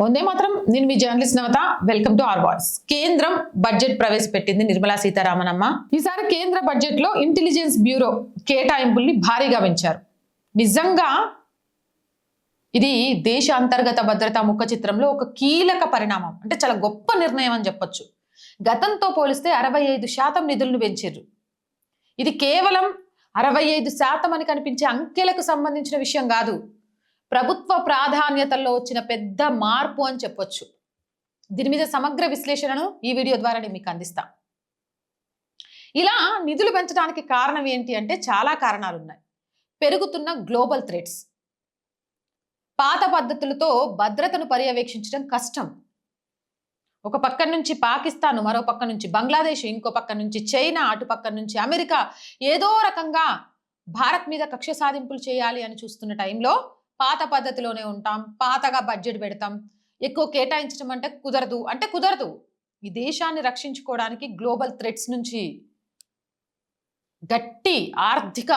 వందే మాత్రం. నేను మీ journalist Navata. Welcome to R Voice. కేంద్రం బడ్జెట్ ప్రవేశపెట్టింది నిర్మలా సీతారామన్ ఈసారి కేంద్ర బడ్జెట్లో ఇంటెలిజెన్స్ బ్యూరో కేటాయింపుల్ని భారీగా పెంచారు. నిజంగా ఇది దేశ అంతర్గత భద్రతా ముఖ చిత్రంలో ఒక కీలక పరిణామం. అంటే చాలా గొప్ప నిర్ణయం అని చెప్పొచ్చు. గతంతో పోలిస్తే అరవై ఐదు శాతం నిధులను పెంచారు ఇది కేవలం అరవై ఐదు శాతం అని కనిపించే అంకెలకు సంబంధించిన విషయం కాదు. ప్రభుత్వ ప్రాధాన్యతల్లో వచ్చిన పెద్ద మార్పు అని చెప్పొచ్చు. దీని మీద సమగ్ర విశ్లేషణను ఈ వీడియో ద్వారా నేను మీకు అందిస్తా. ఇలా నిధులు పెంచడానికి కారణం ఏంటి అంటే చాలా కారణాలు ఉన్నాయి పెరుగుతున్న గ్లోబల్ థ్రెట్స్. పాత పద్ధతులతో భద్రతను పర్యవేక్షించడం కష్టం. ఒక పక్క నుంచి పాకిస్తాన్ మరో పక్క నుంచి బంగ్లాదేశ్ ఇంకో పక్క నుంచి చైనా అటు పక్క నుంచి అమెరికా ఏదో రకంగా భారత్ మీద కక్ష సాధింపులు చేయాలి అని చూస్తున్న టైంలో పాత పద్ధతిలోనే ఉంటాం పాతగా బడ్జెట్ పెడతాం ఎక్కువ కేటాయించడం అంటే కుదరదు. అంటే కుదరదు. ఈ దేశాన్ని రక్షించుకోవడానికి గ్లోబల్ థ్రెట్స్ నుంచి గట్టి ఆర్థిక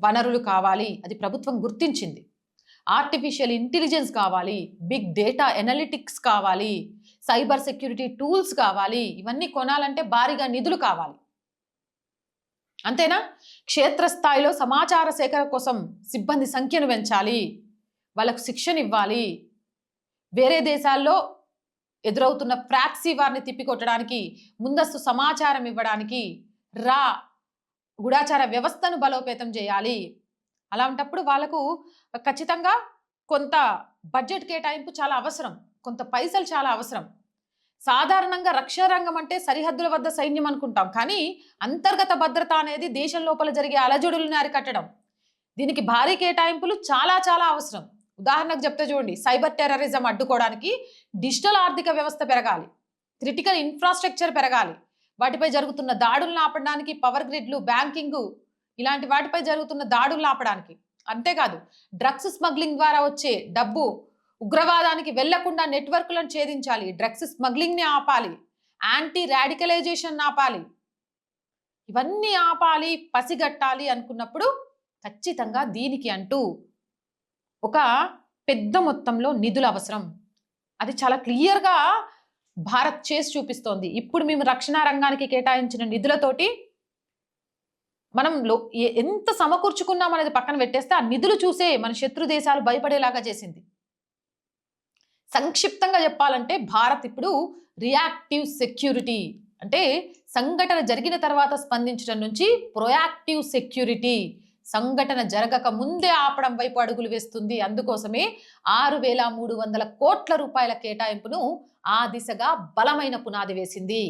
వనరులు కావాలి. అది ప్రభుత్వం గుర్తించింది. ఆర్టిఫిషియల్ ఇంటెలిజెన్స్ కావాలి బిగ్ డేటా ఎనలిటిక్స్ కావాలి సైబర్ సెక్యూరిటీ టూల్స్ కావాలి ఇవన్నీ కొనాలంటే భారీగా నిధులు కావాలి. అంతేనా? క్షేత్రస్థాయిలో సమాచార సేకరణ కోసం సిబ్బంది సంఖ్యను పెంచాలి వాళ్ళకు శిక్షణ ఇవ్వాలి వేరే దేశాల్లో ఎదురవుతున్న ఫ్రాక్సీ వారిని తిప్పికొట్టడానికి ముందస్తు సమాచారం ఇవ్వడానికి రా గుడాచార వ్యవస్థను బలోపేతం చేయాలి. అలాంటప్పుడు వాళ్ళకు ఖచ్చితంగా కొంత బడ్జెట్ కేటాయింపు చాలా అవసరం. కొంత పైసలు చాలా అవసరం. సాధారణంగా రక్షణ రంగం అంటే సరిహద్దుల వద్ద సైన్యం అనుకుంటాం. కానీ అంతర్గత భద్రత అనేది దేశం లోపల జరిగే అలజడులను అరికట్టడం. దీనికి భారీ కేటాయింపులు చాలా చాలా అవసరం. ఉదాహరణకు చెప్తే చూడండి సైబర్ టెర్రరిజం అడ్డుకోవడానికి డిజిటల్ ఆర్థిక వ్యవస్థ పెరగాలి. క్రిటికల్ ఇన్ఫ్రాస్ట్రక్చర్ పెరగాలి. వాటిపై జరుగుతున్న దాడులను ఆపడానికి పవర్ గ్రిడ్లు బ్యాంకింగ్ ఇలాంటి వాటిపై జరుగుతున్న దాడులు ఆపడానికి అంతేకాదు డ్రగ్స్ స్మగ్లింగ్ ద్వారా వచ్చే డబ్బు ఉగ్రవాదానికి వెళ్ళకుండా నెట్వర్క్లను ఛేదించాలి. డ్రగ్స్ స్మగ్లింగ్ని ఆపాలి. యాంటీ రాడికలైజేషన్ ఆపాలి. ఇవన్నీ ఆపాలి పసిగట్టాలి అనుకున్నప్పుడు ఖచ్చితంగా దీనికి అంటూ ఒక పెద్ద మొత్తంలో నిధులు అవసరం. అది చాలా క్లియర్గా భారత్ చేసి చూపిస్తోంది. ఇప్పుడు మేము రక్షణ రంగానికి కేటాయించిన నిధులతోటి మనం లో ఎంత సమకూర్చుకున్నాం అనేది పక్కన పెట్టేస్తే ఆ నిధులు చూసే మన శత్రు దేశాలు భయపడేలాగా చేసింది. సంక్షిప్తంగా చెప్పాలంటే భారత్ ఇప్పుడు రియాక్టివ్ సెక్యూరిటీ అంటే సంఘటన జరిగిన తర్వాత స్పందించడం నుంచి ప్రొయాక్టివ్ సెక్యూరిటీ సంఘటన జరగక ముందే ఆపడం వైపు అడుగులు వేస్తుంది. అందుకోసమే ఆరు వేల మూడు వందల కోట్ల రూపాయల కేటాయింపును ఆ దిశగా బలమైన పునాది వేసింది.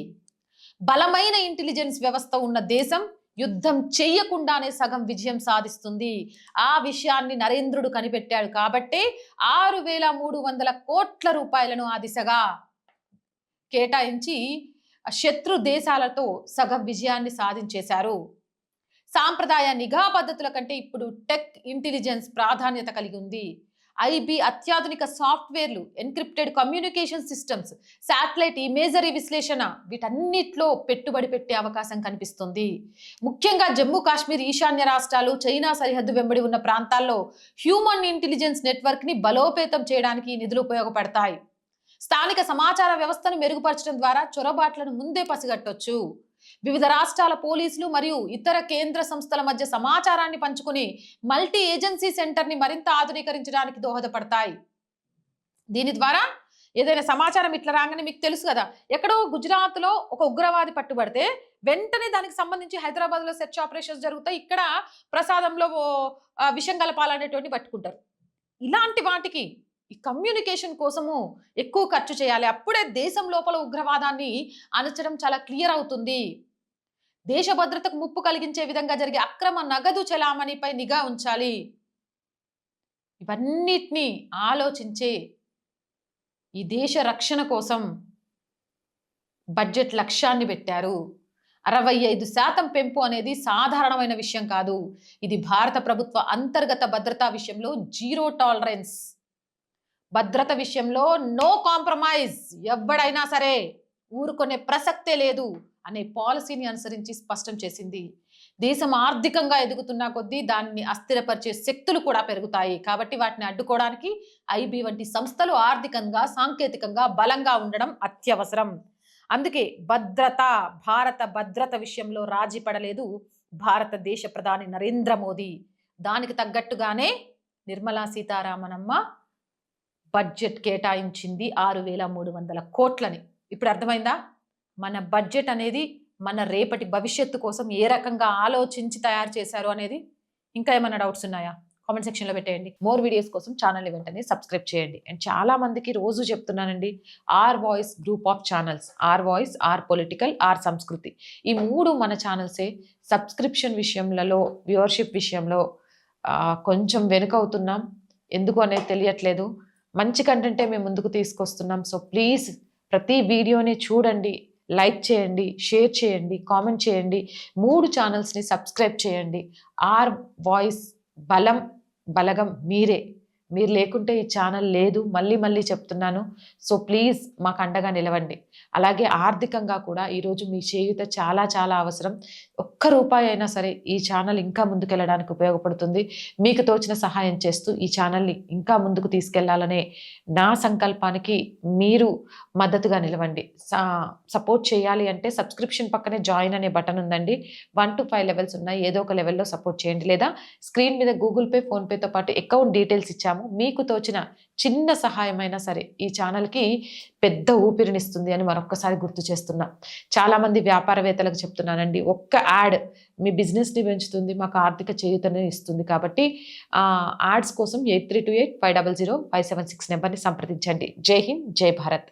బలమైన ఇంటెలిజెన్స్ వ్యవస్థ ఉన్న దేశం యుద్ధం చెయ్యకుండానే సగం విజయం సాధిస్తుంది. ఆ విషయాన్ని నరేంద్రుడు కనిపెట్టాడు కాబట్టే ఆరు వేల మూడు వందల కోట్ల రూపాయలను ఆ దిశగా కేటాయించి శత్రు దేశాలతో సగం విజయాన్ని సాధించేశారు. సాంప్రదాయ నిఘా పద్ధతుల కంటే ఇప్పుడు టెక్ ఇంటెలిజెన్స్ ప్రాధాన్యత కలిగి ఉంది. ఐబి అత్యాధునిక సాఫ్ట్వేర్లు encrypted communication systems satellite imagery విశ్లేషణ వీటన్నిటిలో పెట్టుబడి పెట్టే అవకాశం కనిపిస్తుంది. ముఖ్యంగా జమ్మూ కాశ్మీర్ ఈశాన్య రాష్ట్రాలు చైనా సరిహద్దు వెంబడి ఉన్న ప్రాంతాల్లో హ్యూమన్ ఇంటెలిజెన్స్ నెట్వర్క్ని బలోపేతం చేయడానికి ఈ నిధులు ఉపయోగపడతాయి. స్థానిక సమాచార వ్యవస్థను మెరుగుపరచడం ద్వారా చొరబాట్లను ముందే పసిగట్టొచ్చు. వివిధ రాష్ట్రాల పోలీసులు మరియు ఇతర కేంద్ర సంస్థల మధ్య సమాచారాన్ని పంచుకుని మల్టీ ఏజెన్సీ సెంటర్ని మరింత ఆధునీకరించడానికి దోహదపడతాయి. దీని ద్వారా ఏదైనా సమాచారం ఇట్లా రాగానే మీకు తెలుసు కదా ఎక్కడో గుజరాత్లో ఒక ఉగ్రవాది పట్టుబడితే వెంటనే దానికి సంబంధించి హైదరాబాద్లో సెర్చ్ ఆపరేషన్స్ జరుగుతాయి ఇక్కడ ప్రసాదంలో విషం కలపాలనేటువంటి పట్టుకుంటారు. ఇలాంటి వాటికి ఈ కమ్యూనికేషన్ కోసము ఎక్కువ ఖర్చు చేయాలి. అప్పుడే దేశం లోపల ఉగ్రవాదాన్ని అణచడం చాలా క్లియర్ అవుతుంది. దేశ భద్రతకు ముప్పు కలిగించే విధంగా జరిగే అక్రమ నగదు చలామణిపై నిఘా ఉంచాలి. ఇవన్నిటినీ ఆలోచించే ఈ దేశ రక్షణ కోసం బడ్జెట్ లక్ష్యాన్ని పెట్టారు. అరవై ఐదు శాతం పెంపు అనేది సాధారణమైన విషయం కాదు. ఇది భారత ప్రభుత్వ అంతర్గత భద్రతా విషయంలో జీరో టాలరెన్స్. భద్రత విషయంలో నో కాంప్రమైజ్. ఎవడైనా సరే ఊరుకునే ప్రసక్తే లేదు. అనే పాలసీని అనుసరించి స్పష్టం చేసింది. దేశం ఆర్థికంగా ఎదుగుతున్న కొద్దీ దాన్ని అస్థిరపరిచే శక్తులు కూడా పెరుగుతాయి. కాబట్టి వాటిని అడ్డుకోవడానికి ఐబీ వంటి సంస్థలు ఆర్థికంగా సాంకేతికంగా బలంగా ఉండడం అత్యవసరం. అందుకే భద్రత భారత భద్రత విషయంలో రాజీ పడలేదు భారతదేశ ప్రధాని నరేంద్ర మోదీ. దానికి తగ్గట్టుగానే నిర్మలా సీతారామనమ్మ బడ్జెట్ కేటాయించింది ఆరు వేల మూడు వందల కోట్లని. ఇప్పుడు అర్థమైందా? మన బడ్జెట్ అనేది మన రేపటి భవిష్యత్తు కోసం ఏ రకంగా ఆలోచించి తయారు చేశారు అనేది ఇంకా ఏమైనా డౌట్స్ ఉన్నాయా? కామెంట్ సెక్షన్లో పెట్టేయండి. మోర్ వీడియోస్ కోసం ఛానల్ వెంటనే సబ్స్క్రైబ్ చేయండి. అండ్ చాలామందికి రోజు చెప్తున్నానండి R Voice group of channels R Voice R political R Samskruthi. ఈ మూడు మన ఛానల్సే సబ్స్క్రిప్షన్ విషయంలో వ్యూవర్షిప్ విషయంలో కొంచెం వెనుకవుతున్నాం ఎందుకు అనేది తెలియట్లేదు. మంచి కంటెంటే మేము ముందుకు తీసుకొస్తున్నాం. సో ప్లీజ్ ప్రతి వీడియోని చూడండి. లైక్ చేయండి షేర్ చేయండి కామెంట్ చేయండి. మూడు ఛానల్స్ని సబ్స్క్రైబ్ చేయండి. ఆర్ వాయిస్ బలం బలగం మీరే. మీరు లేకుంటే ఈ ఛానల్ లేదు. మళ్ళీ మళ్ళీ చెప్తున్నాను. సో ప్లీజ్ మాకు అండగా నిలవండి. అలాగే ఆర్థికంగా కూడా ఈరోజు మీ చేయుత చాలా చాలా అవసరం. ఒక్క రూపాయి అయినా సరే ఈ ఛానల్ ఇంకా ముందుకెళ్ళడానికి ఉపయోగపడుతుంది. మీకు తోచిన సహాయం చేస్తూ ఈ ఛానల్ని ఇంకా ముందుకు తీసుకెళ్ళాలనే నా సంకల్పానికి మీరు మద్దతుగా నిలవండి. సపోర్ట్ చేయాలి అంటే సబ్స్క్రిప్షన్ పక్కనే జాయిన్ అనే బటన్ ఉందండి. వన్ టు ఫైవ్ లెవెల్స్ ఉన్నాయి. ఏదో ఒక లెవెల్లో సపోర్ట్ చేయండి. లేదా స్క్రీన్ మీద గూగుల్ పే ఫోన్పేతో పాటు అకౌంట్ డీటెయిల్స్ ఇచ్చాము. మీకు తోచిన చిన్న సహాయమైనా సరే ఈ ఛానల్కి పెద్ద ఊపిరినిస్తుంది అని మరొక్కసారి గుర్తు చేస్తున్నా. చాలామంది వ్యాపారవేత్తలకు చెప్తున్నానండి ఒక్క యాడ్ మీ బిజినెస్ని పెంచుతుంది మాకు ఆర్థిక చేయూతని ఇస్తుంది కాబట్టి యాడ్స్ కోసం eight three two eight five double zero five seven six నెంబర్ని సంప్రదించండి. జై హింద్ జై భారత్.